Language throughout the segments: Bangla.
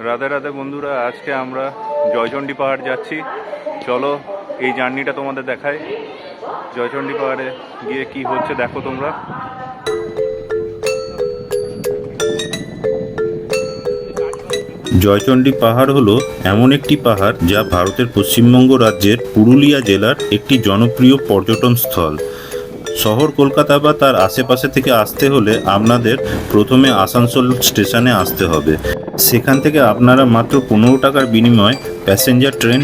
রাধে রাধে বন্ধুরা, আজকে আমরা জয়চণ্ডী পাহাড় যাচ্ছি। চলো এই জার্নিটা তোমাদের দেখাই। জয়চণ্ডী পাহাড়ে গিয়ে কি হচ্ছে দেখো তোমরা। জয়চণ্ডী পাহাড় হলো এমন একটি পাহাড় যা ভারতের পশ্চিমবঙ্গ রাজ্যের পুরুলিয়া জেলার একটি জনপ্রিয় পর্যটন স্থল। শহর কলকাতা বা তার আশেপাশে থেকে আসতে হলে আপনাদের প্রথমে আসানসোল স্টেশনে আসতে হবে। সেখান থেকে আপনারা মাত্র পনেরো টাকার বিনিময়ে প্যাসেঞ্জার ট্রেন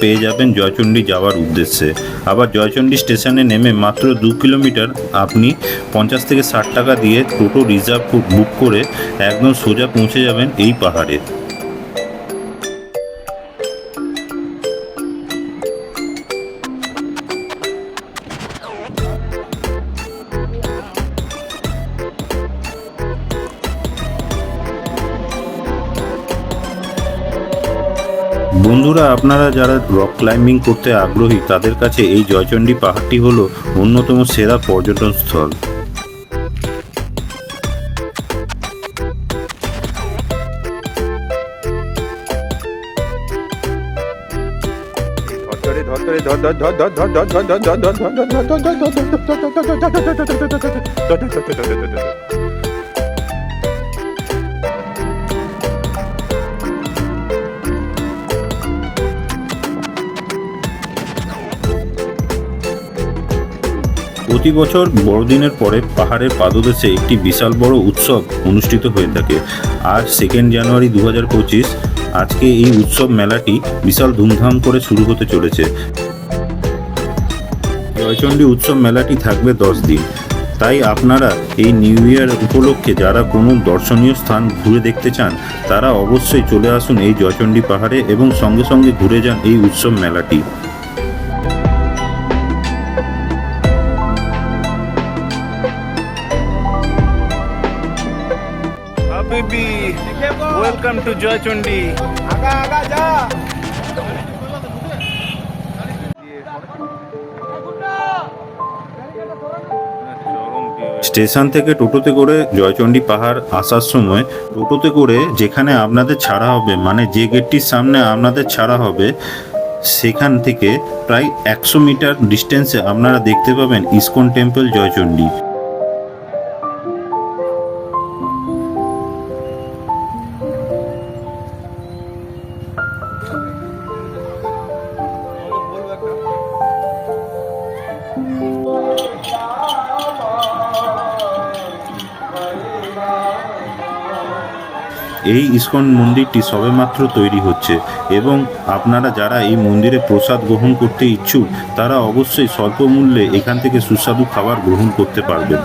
পেয়ে যাবেন জয়চণ্ডী যাওয়ার উদ্দেশ্যে। আবার জয়চণ্ডী স্টেশনে নেমে মাত্র দু কিলোমিটার আপনি পঞ্চাশ থেকে ষাট টাকা দিয়ে টোটো রিজার্ভ বুক করে একদম সোজা পৌঁছে যাবেন এই পাহাড়ে। বন্ধুরা আপনারা যারা রক ক্লাইম্বিং করতে আগ্রহী তাদের কাছে এই জয়চণ্ডী পাহাড়টি হলো অন্যতম সেরা পর্যটন স্থল ধরে প্রতি বছর বড়দিনের পরে পাহাড়ের পাদদেশে একটি বিশাল বড় উৎসব অনুষ্ঠিত হয়ে থাকে। আজ সেকেন্ড জানুয়ারি দু হাজার পঁচিশ, আজকে এই উৎসব মেলাটি বিশাল ধুমধাম করে শুরু হতে চলেছে। জয়চণ্ডী উৎসব মেলাটি থাকবে দশ দিন। তাই আপনারা এই নিউ ইয়ার উপলক্ষে যারা কোনো দর্শনীয় স্থান ঘুরে দেখতে চান, তারা অবশ্যই চলে আসুন এই জয়চণ্ডী পাহাড়ে এবং সঙ্গে সঙ্গে ঘুরে যান এই উৎসব মেলাটি। ওয়েলকাম টু জয়চণ্ডী আগা আগা যা। স্টেশন থেকে টোটোতে করে জয়চণ্ডী পাহাড় আসার সময় টোটোতে করে যেখানে আপনাদের ছাড়া হবে মানে যে গেটটির সামনে আপনাদের ছাড়া হবে সেখান থেকে প্রায় একশো মিটার ডিস্টেন্সে আপনারা দেখতে পাবেন ইসকন টেম্পল জয়চণ্ডী এই ইস্কন মন্দিরটি সবেমাত্র তৈরি হচ্ছে এবং আপনারা যারা এই মন্দিরে প্রসাদ গ্রহণ করতে ইচ্ছুক, তারা অবশ্যই স্বল্প মূল্যে এখান থেকে সুস্বাদু খাবার গ্রহণ করতে পারবেন।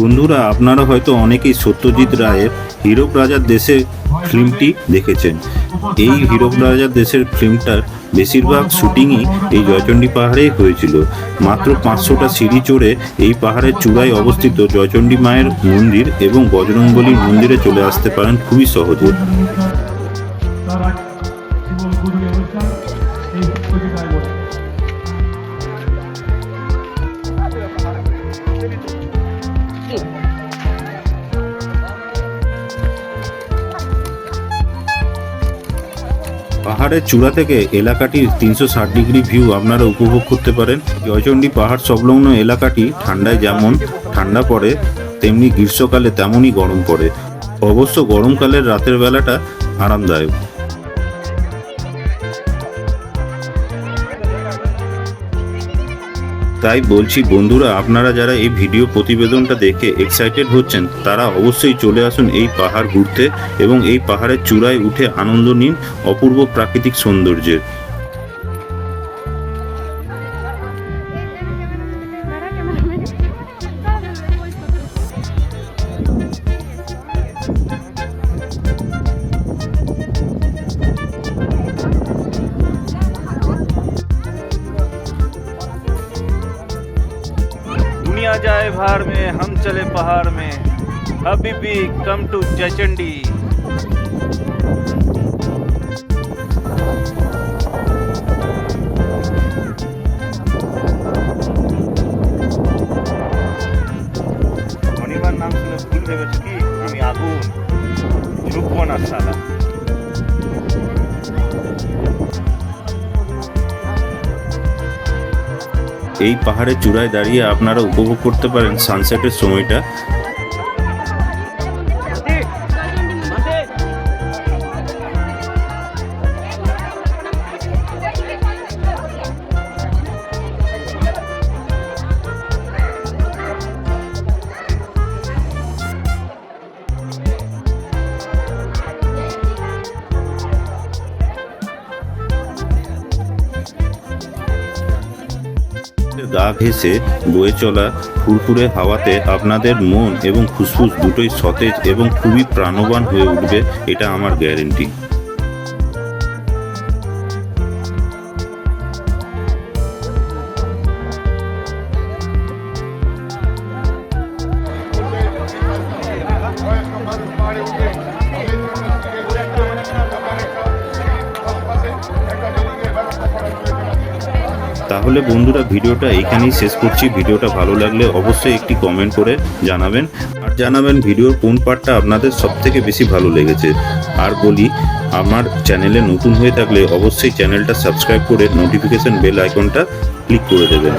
বন্ধুরা, আপনারা হয়তো অনেকেই সত্যজিৎ রায়ের হীরক রাজার দেশে ফিল্মটি দেখেছেন। এই হীরক রাজার দেশের ফিল্মটার বেশিরভাগ শুটিংই এই জয়চণ্ডী পাহাড়েই হয়েছিল। মাত্র পাঁচশোটা সিঁড়ি চড়ে এই পাহাড়ের চূড়ায় অবস্থিত জয়চণ্ডী মায়ের মন্দির এবং বজরংবলীর মন্দিরে চলে আসতে পারেন খুবই সহজে। পাহাড়ের চূড়া থেকে এলাকাটির তিনশো ষাট ডিগ্রি ভিউ আপনারা উপভোগ করতে পারেন। জয়চণ্ডী পাহাড় সংলগ্ন এলাকাটি ঠান্ডায় যেমন ঠান্ডা পড়ে, তেমনি গ্রীষ্মকালে তেমনই গরম পড়ে। অবশ্য গরমকালের রাতের বেলাটা আরামদায়ক। তাই বলছি বন্ধুরা, আপনারা যারা এই ভিডিও প্রতিবেদনটা দেখে এক্সাইটেড হচ্ছেন, তারা অবশ্যই চলে আসুন এই পাহাড় ঘুরতে এবং এই পাহাড়ের চূড়ায় উঠে আনন্দ নিন অপূর্ব প্রাকৃতিক সৌন্দর্যের। हम चले पहाड़ में हबीबी कम टू जयचंडी অনিবার নাম শুনে ভুল ভেবেছ কি আমি আগুন ঝুঁকবো না সালা এই পাহাড়ের চূড়ায় দাঁড়িয়ে আপনারা উপভোগ করতে পারেন সানসেটের সময়টা। গা ঘেঁষে বয়ে চলা ফুরফুরে হাওয়াতে আপনাদের মন এবং ফুসফুস দুটোই সতেজ এবং খুবই প্রাণবান হয়ে উঠবে, এটা আমার গ্যারেন্টি তাহলে বন্ধুরা ভিডিওটা এইখানেই শেষ করছি। ভিডিওটা ভালো লাগলে অবশ্যই একটি কমেন্ট করে জানাবেন। আর জানাবেন ভিডিওর কোন পার্টটা আপনাদের সব থেকে বেশি ভালো লেগেছে। আর বলি, আমার চ্যানেলে নতুন হয়ে থাকলে অবশ্যই চ্যানেলটা সাবস্ক্রাইব করে নোটিফিকেশন বেল আইকনটা ক্লিক করে দেবেন।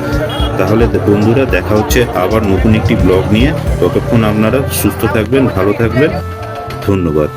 তাহলে বন্ধুরা দেখা হচ্ছে আবার নতুন একটি ব্লগ নিয়ে। ততক্ষণ আপনারা সুস্থ থাকবেন, ভালো থাকবেন। ধন্যবাদ।